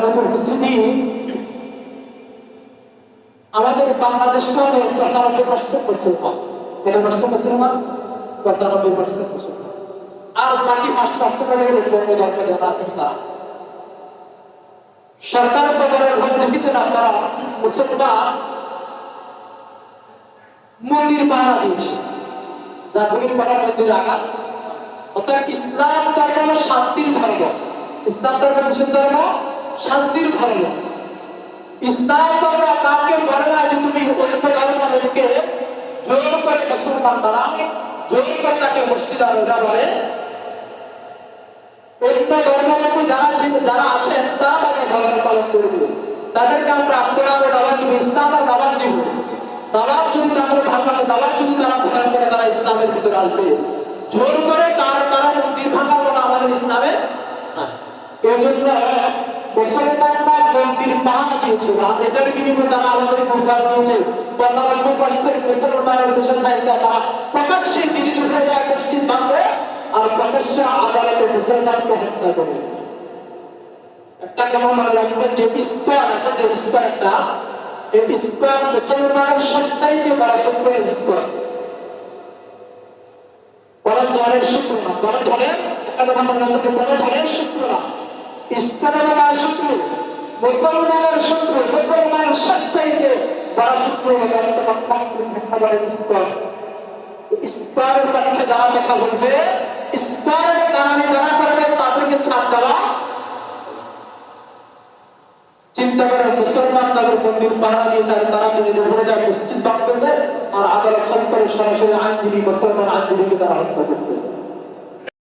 সম্মানিত উপস্থিতি আমাদের বাংলাদেশটা হলো পঁচানব্বই পার্সেন্ট মুসলমান। এটা পার্সেন্ট মুসলমান, পঁচানব্বই পার্সেন্ট মুসলমান। আর বাকি পাঁচ পার্সেন্ট বৌদ্ধ যারা আছেন তারা। সরকার প্রকারের ভাবে দেখেছেন আপনারা, মুসলমান মন্দির পাহারা দিয়েছে। জাতীয় পাহারা মন্দির আঘাত। অর্থাৎ ইসলাম ধর্ম শান্তির ধর্ম। ইসলাম ধর্ম কিসের ধর্ম। শান্তির ধর্ম ইসলাম ধর্ম কাউকে বলে না যে তুমি অন্য ধর্মকে জোর করে মুসলমান বানাও, জোর করে তাকে আলোরা বলে। অন্য যারা যারা আছেন, তারা ধর্ম পালন তাদেরকে আমরা আপনারা দাওয়াত দিব, ইসলামের দাওয়াত দিব। দাওয়াত যদি তাদের ভালো লাগে, দাওয়াত যদি তারা গ্রহণ করে, তারা ইসলামের ভিতরে আসবে। জোর করে তার তারা মন্দির ভাঙা বলা আমাদের ইসলামে এই জন্য মুসলমানরা মন্দির পাহাড় দিয়েছে। আর এটার বিনিময়ে তারা আমাদের উপহার দিয়েছে। পঁচানব্বই পার্সেন্ট মুসলমানের দেশের নায়িকা তারা প্রকাশ্যে দিল্লি উঠে যায়, পশ্চিম বাংলায় আর প্রকাশ্যে আদালতে মুসলমানকে হত্যা করে। একটা মনে না, বড় দলের একটা কথা মনে বড় দলের শত্রু না। কার শত্রু, মুসলমানের শত্রু, মুসলমানের সবচাইতে বড় শত্রু হলো খাবারের ইস্কন ইস্কনের পক্ষে যারা কথা বলবে ইস্কনের কারণে যারা করবে, তাদেরকে ছাড় দেওয়া। চিন্তা করে মুসলমান তাদের মন্দির পাহারা দিয়েছে আর তারা যদি উপরে যায়, মসজিদ ভাঙতেছে, আর আদালত চত্বরে সরাসরি আইনজীবী, মুসলমান আইনজীবীকে তারা হত্যা করতেছে।